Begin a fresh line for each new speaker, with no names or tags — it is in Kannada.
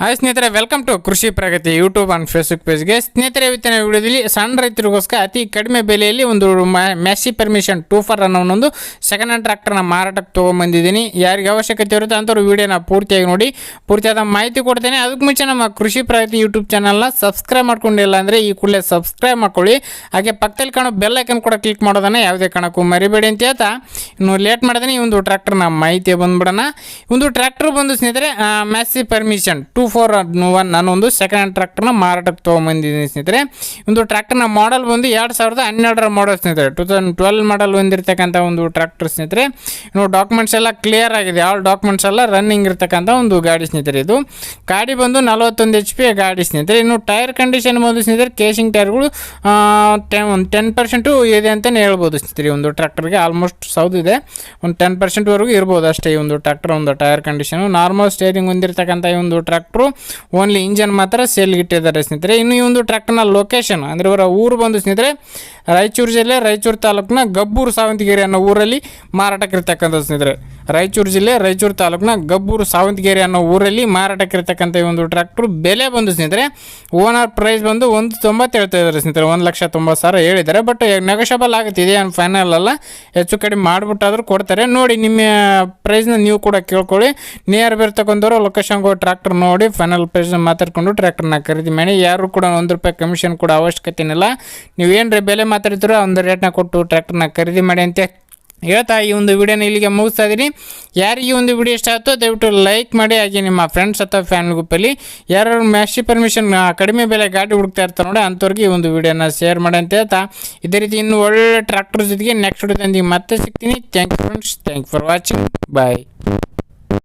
ಹಾಯ್ ಸ್ನೇಹಿತರೆ welcome to Krishi Pragati YouTube and Facebook ಪೇಜ್ಗೆ ಸ್ನೇಹಿತರೆ, ಇವತ್ತಿನ ವಿಡಿಯೋದಲ್ಲಿ ಸಣ್ಣ ರೈತರಿಗೋಸ್ಕರ ಅತಿ ಕಡಿಮೆ ಬೆಲೆಯಲ್ಲಿ ಒಂದು ಮ್ಯಾಸಿ ಪರ್ಮಿಷನ್ ಟೂ ಫರ್ ಅನ್ನೋ ಒಂದು ಸೆಕೆಂಡ್ ಹ್ಯಾಂಡ್ ಟ್ರ್ಯಾಕ್ಟರ್ನ ಮಾರಾಟಕ್ಕೆ ತೊಗೊಂಬಂದಿದ್ದೀನಿ ಯಾರಿಗೆ ಅವಶ್ಯಕತೆ ಇರುತ್ತೆ ಅಂಥವ್ರು ವಿಡಿಯೋನ ಪೂರ್ತಿಯಾಗಿ ನೋಡಿ, ಪೂರ್ತಿಯಾದ ಮಾಹಿತಿ ಕೊಡ್ತೇನೆ. ಅದಕ್ಕೆ ಮುಂಚೆ ನಮ್ಮ ಕೃಷಿ ಪ್ರಗತಿ ಯೂಟ್ಯೂಬ್ ಚಾನಲ್ನ ಸಬ್ಸ್ಕ್ರೈಬ್ ಮಾಡ್ಕೊಂಡಿಲ್ಲ ಅಂದರೆ ಈ ಕೂಡಲೇ ಸಬ್ಸ್ಕ್ರೈಬ್ ಮಾಡ್ಕೊಳ್ಳಿ. ಹಾಗೆ ಪಕ್ಕದಲ್ಲಿ ಕಾಣೋ ಬೆಲ್ ಐಕನ್ ಕೂಡ ಕ್ಲಿಕ್ ಮಾಡೋದನ್ನ ಯಾವುದೇ ಕಾರಣಕ್ಕೂ ಮರಿಬೇಡಿ ಅಂತ ಹೇಳ್ತಾ. ಇನ್ನು ಲೇಟ್ ಮಾಡಿದ್ರೆ ಈ ಒಂದು ಟ್ರ್ಯಾಕ್ಟರ್ನ ಮಾಹಿತಿ ಬಂದ್ಬಿಡೋಣ. ಒಂದು ಟ್ರ್ಯಾಕ್ಟರ್ ಬಂದು ಸ್ನೇಹಿತರೆ Massey permission two four one ನಾನು ಒಂದು ಸೆಕೆಂಡ್ ಹ್ಯಾಂಡ್ ಟ್ರ್ಯಾಕ್ಟರ್ನ ಮಾರಾಟಕ್ಕೆ ತೊಗೊಂಬಂದಿದ್ದೀನಿ ಸ್ನೇಹಿತರೆ. ಒಂದು ಟ್ರ್ಯಾಕ್ಟರ್ನ ಮಾಡಲ್ ಬಂದು ಎರಡು ಸಾವಿರದ ಹನ್ನೆರಡರ ಮಾಡಲ್ ಸ್ನೇಹಿತರೆ. ಟೂ ತೌಸಂಡ್ ಟ್ವೆಲ್ ಮಾಡಲ್ ಬಂದಿರತಕ್ಕಂಥ ಒಂದು ಟ್ರ್ಯಾಕ್ಟರ್ ಸ್ನೇಹಿತರೆ. ಇನ್ನು ಡಾಕ್ಯುಮೆಂಟ್ಸ್ ಎಲ್ಲ ಕ್ಲಿಯರ್ ಆಗಿದೆ. ಆಲ್ ಡಾಕ್ಯುಮೆಂಟ್ಸ್ ಎಲ್ಲ ರನ್ನಿಂಗ್ ಇರತಕ್ಕಂಥ ಒಂದು ಗಾಡಿ ಸ್ನೇಹಿತರೆ ಇದು. ಗಾಡಿ ಬಂದು ನಲವತ್ತೊಂದು ಎಚ್ ಪಿ ಗಾಡಿ ಸ್ನೇಹಿತರೆ. ಇನ್ನು ಟೈರ್ ಕಂಡೀಷನ್ ಬಂದು ಸ್ನೇಹಿತರೆ ಕೇಸಿಂಗ್ ಟೈರ್ಗಳು ಟೆನ್ ಒಂದು ಟೆನ್ ಪರ್ಸೆಂಟು ಇದೆ ಅಂತಲೇ ಹೇಳ್ಬೋದು ಸ್ನೇಹಿತರೆ ಒಂದು ಟ್ರ್ಯಾಕ್ಟರ್ಗೆ ಆಲ್ಮೋಸ್ಟ್ ಸೌದಿದೆ ಒಂದು ಟೆನ್ ಪರ್ಸೆಂಟ್ವರೆಗೂ ಇರ್ಬೋದು ಅಷ್ಟೇ ಈ ಒಂದು ಟ್ರ್ಯಾಕ್ಟರ್ ಒಂದು ಟೈರ್ ಕಂಡೀಷನು ನಾರ್ಮಲ್ ಸ್ಟೇರಿಂಗ್ ಹೊಂದಿರತಕ್ಕಂಥ ಈ ಒಂದು ಟ್ರ್ಯಾಕ್ಟ್ರು ಓನ್ಲಿ ಇಂಜನ್ ಮಾತ್ರ ಸೇಲ್ಗೆ ಇಟ್ಟಿದ್ದಾರೆ ಸ್ನೇಹಿತರೆ. ಇನ್ನು ಈ ಒಂದು ಟ್ರ್ಯಾಕ್ಟರ್ನ ಲೊಕೇಶನ್ ಅಂದರೆ ಇವರ ಊರು ಬಂದು ಸ್ನೇಹಿತರೆ, ರಾಯಚೂರು ಜಿಲ್ಲೆ, ರಾಯಚೂರು ತಾಲೂಕಿನ ಗಬ್ಬೂರು ಸಾವಂತಗಿರಿ ಅನ್ನೋ ಊರಲ್ಲಿ ಮಾರಾಟಕ್ಕಿರ್ತಕ್ಕಂಥ ಸ್ನೇಹಿತರೆ. ರಾಯಚೂರು ಜಿಲ್ಲೆ, ರಾಯಚೂರು ತಾಲೂಕಿನ ಗಬ್ಬೂರು ಸಾವಂತಗೇರಿ ಅನ್ನೋ ಊರಲ್ಲಿ ಮಾರಾಟಕ್ಕಿರ್ತಕ್ಕಂಥ ಈ ಒಂದು ಟ್ರ್ಯಾಕ್ಟ್ರು ಬೆಲೆ ಬಂದು ಸ್ನೇಹಿತರೆ ಓನರ್ ಪ್ರೈಸ್ ಬಂದು ಒಂದು ತೊಂಬತ್ತು ಹೇಳ್ತಾ ಇದ್ದಾರೆ ಸ್ನೇಹಿತರೆ, ಒಂದು ಲಕ್ಷ ತೊಂಬತ್ತು ಸಾವಿರ ಹೇಳಿದ್ದಾರೆ. ಬಟ್ ನೆಗೋಷಿಯಬಲ್ ಆಗುತ್ತೆ ಇದೇನು ಫೈನಲ್ ಅಲ್ಲ. ಹೆಚ್ಚು ಕಡಿಮೆ ಮಾಡಿಬಿಟ್ಟಾದ್ರೂ ಕೊಡ್ತಾರೆ. ನೋಡಿ, ನಿಮ್ಮ ಪ್ರೈಸ್ನ ನೀವು ಕೂಡ ಕೇಳ್ಕೊಳ್ಳಿ. ನಿಯರ್ ಬರ್ತಕ್ಕಂಥವ್ರು ಲೊಕೇಶನ್ಗೆ ಟ್ರ್ಯಾಕ್ಟರ್ ನೋಡಿ ಫೈನಲ್ ಪ್ರೈಸ್ನ ಮಾತಾಡ್ಕೊಂಡು ಟ್ರ್ಯಾಕ್ಟರ್ನ ಖರೀದಿ ಮಾಡಿ. ಯಾರು ಕೂಡ ಒಂದು ರೂಪಾಯಿ ಕಮಿಷನ್ ಕೂಡ ಅವಶ್ಯಕತೆ ಇಲ್ಲ. ನೀವು ಏನು ಬೆಲೆ ಮಾತಾಡ್ತೀರೋ ಒಂದು ರೇಟ್ನ ಕೊಟ್ಟು ಟ್ರ್ಯಾಕ್ಟರ್ನ ಖರೀದಿ ಮಾಡಿ ಅಂತ ಹೇಳ್ತಾ ಈ ಒಂದು ವಿಡಿಯೋನ ಇಲ್ಲಿಗೆ ಮುಗಿಸ್ತಾ ಇದ್ದೀನಿ ಯಾರಿಗೆ ಒಂದು ವಿಡಿಯೋ ಇಷ್ಟ ಆಯ್ತೋ ದಯವಿಟ್ಟು ಲೈಕ್ ಮಾಡಿ, ಹಾಗೆ ನಿಮ್ಮ ಫ್ರೆಂಡ್ಸ್ ಅಥವಾ ಫ್ಯಾಮಿಲಿ ಗ್ರೂಪಲ್ಲಿ ಯಾರು ಮ್ಯಾಶಿ ಪರ್ಮಿಷನ್ ಕಡಿಮೆ ಬೆಲೆ ಗಾಡಿ ಹುಡುಕ್ತಾ ಇರ್ತಾರೆ ನೋಡಿ ಅಂಥವ್ರಿಗೆ ಈ ಒಂದು ವಿಡಿಯೋನ ಶೇರ್ ಮಾಡಿ ಅಂತ ಹೇಳ್ತಾ. ಇದೇ ರೀತಿ ಇನ್ನು ಒಳ್ಳೆ ಟ್ರ್ಯಾಕ್ಟರ್ ಜೊತೆಗೆ ನೆಕ್ಸ್ಟ್ ವಿಡಿಯೋದೊಂದಿಗೆ ಮತ್ತೆ ಸಿಗ್ತೀನಿ. Thank you friends thank for watching bye